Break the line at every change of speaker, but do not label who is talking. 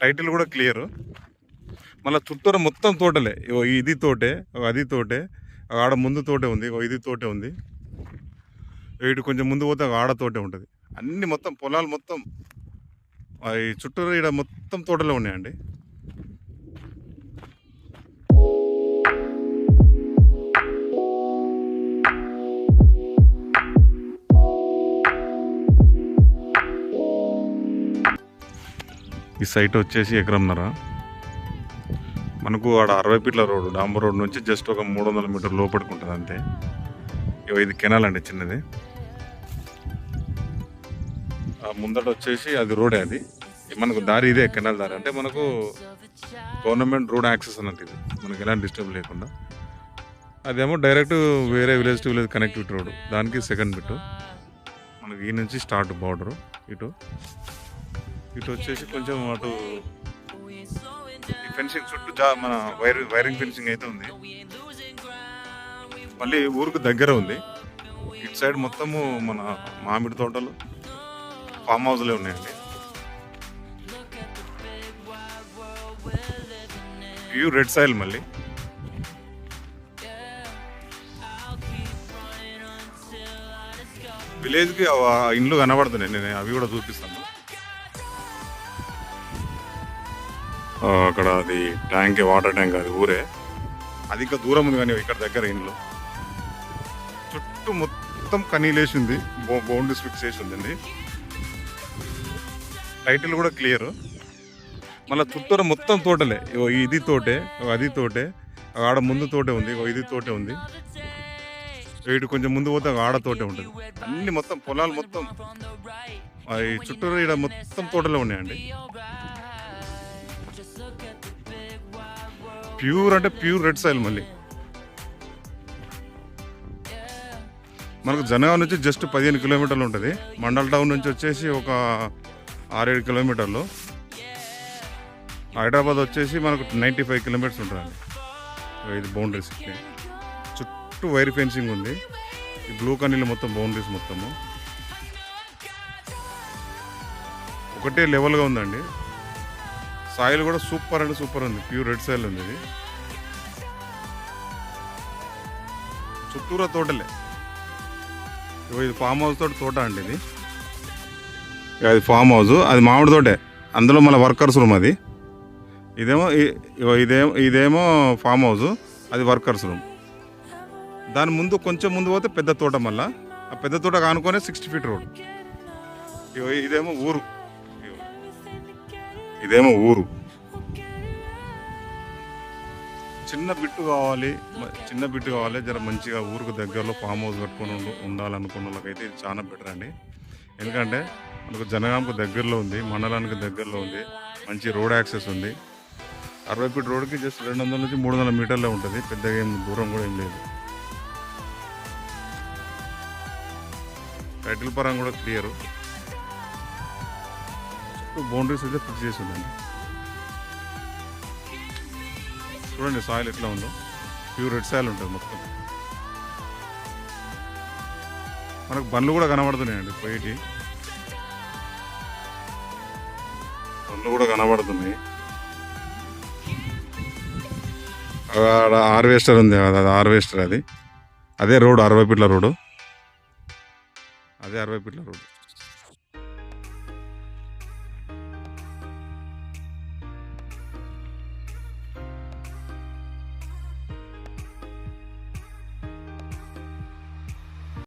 Title కూడా clear. మళ్ళీ చుట్టూరు మొత్తం తోటలే. ఇది తోటే అది తోటే ఆడ ముందు తోటే ఉంది ఇది తోటే ఉంది. ఇటు కొంచెం ముందు పోతే ఆడ తోటే ఉంటుంది. అన్ని మొత్తం పొలాలు మొత్తం ఈ చుట్టూరు ఇక్కడ మొత్తం తోటలే ఉన్నాయండి. ఈ సైట్ వచ్చేసి ఎకరంన్నర. మనకు ఆడ అరవై ఫీట్ల రోడ్డు డాంబర్ రోడ్ నుంచి జస్ట్ ఒక మూడు వందల మీటర్ లోపలికి ఉంటుంది అంతే ఇది కెనాల్ అండి చిన్నది. ఆ ముందట వచ్చేసి అది రోడే అది. మనకు దారి ఇదే కెనాల్ దారి. అంటే మనకు గవర్నమెంట్ రోడ్ యాక్సెస్ అన్నట్టు ఇది. మనకి ఎలాంటి డిస్టర్బ్ లేకుండా. అదేమో డైరెక్ట్ వేరే village to village connectivity road దానికి సెకండ్ బిట్ మనకి ఈ నుంచి స్టార్ట్ బార్డరు ఇటు. ఇటు వచ్చేసి కొంచెం అటు ఫెన్సింగ్ చుట్టూ జా మన వైర్ వైరింగ్ ఫెన్సింగ్ అయితే ఉంది. మళ్ళీ ఊరుకు దగ్గర ఉంది. ఇటు సైడ్ మొత్తము మన మామిడి తోటలు ఫామ్ హౌస్లే ఉన్నాయండి. ప్యూర్ రెడ్ సాయిల్ మళ్ళీ. విలేజ్కి ఇండ్లు కనబడుతున్నాయి. నేను అవి కూడా చూపిస్తాను. అక్కడ అది ట్యాంక్ వాటర్ ట్యాంక్ అది ఊరే. అది ఇంకా దూరం ఉంది కానీ ఇక్కడ దగ్గర ఇంట్లో చుట్టూ మొత్తం కనీలేసింది బో బౌండరీస్ ఫిక్స్ చేసి ఉందండి టైటిల్ కూడా క్లియర్. మళ్ళీ చుట్టూరు మొత్తం తోటలే. ఇది తోటే అది తోటే ఆడ ముందు తోటే ఉంది ఇది తోటే ఉంది. ఇటు కొంచెం ముందు పోతే ఆడ తోటే ఉంటుంది. అన్ని మొత్తం పొలాలు మొత్తం. ఆ, ఈ చుట్టూరు ఇక్కడ మొత్తం తోటలే ఉన్నాయండి. ప్యూర్ అంటే ప్యూర్ రెడ్ సాయిల్ మళ్ళీ. మనకు జనగాం నుంచి జస్ట్ పదిహేను కిలోమీటర్లు ఉంటుంది. మండల్ టౌన్ నుంచి వచ్చేసి ఒక ఆరేడు కిలోమీటర్లు. హైదరాబాద్ వచ్చేసి మనకు నైంటీ ఫైవ్ కిలోమీటర్స్ ఉంటుందండి. ఇది బౌండరీస్ చుట్టూ వైర్ ఫెన్సింగ్ ఉంది. ఈ బ్లూ కనీళ్ళు మొత్తం బౌండరీస్ మొత్తము. ఒకటే లెవెల్గా ఉందండి. సాయిల్ కూడా సూపర్ అంటే సూపర్ ఉంది. ప్యూర్ రెడ్ సాయిల్ ఉంది ఇది. చుట్టూరా తోటలే. ఇది ఫామ్ హౌస్ తోటి తోట అండి ఇది. అది ఫామ్ హౌస్ అది మామిడి తోటే. అందులో మన వర్కర్స్ రూమ్ అది. ఇదేమో ఇదేమో ఇదేమో ఫామ్ హౌస్ అది వర్కర్స్ రూమ్ దాని ముందు కొంచెం ముందు పోతే పెద్ద తోట మళ్ళీ. ఆ పెద్ద తోట కానుకొనే సిక్స్టీ ఫీట్ రోడ్ ఇగో ఇదేమో ఊరు. ఇదేమో ఊరు. చిన్న బిట్టు కావాలి చిన్న బిట్టు కావాలి జర మంచిగా ఊరుకు దగ్గరలో ఫామ్ హౌస్ కట్టుకొని ఉండాలనుకున్న వాళ్ళకైతే ఇది చాలా బెటర్ అండి. ఎందుకంటే మనకు జనగాంకు దగ్గరలో ఉంది మండలానికి దగ్గరలో ఉంది మంచి రోడ్ యాక్సెస్ ఉంది. అరవై ఫీట్ రోడ్కి జస్ట్ రెండు వందల నుంచి మూడు వందల మీటర్లే ఉంటుంది పెద్దగా ఏం దూరం కూడా ఏం లేదు. టైటిల్ పరంగా కూడా క్లియర్ బౌండరీస్ అయితే ఫిక్స్ చేసి ఉందండి చూడండి సాయిల్ ఎట్లా ఉందో. ప్యూర్ రెడ్ సాయిల్ ఉంటుంది మొత్తం. మనకు బండ్లు కూడా కనబడుతున్నాయండి బయటి బండ్లు కూడా కనబడుతున్నాయి. హార్వెస్టర్ ఉంది అది అది హార్వెస్టర్ అది. అదే రోడ్ అరవై ఫీట్ల రోడ్డు అదే అరవై ఫీట్ల రోడ్డు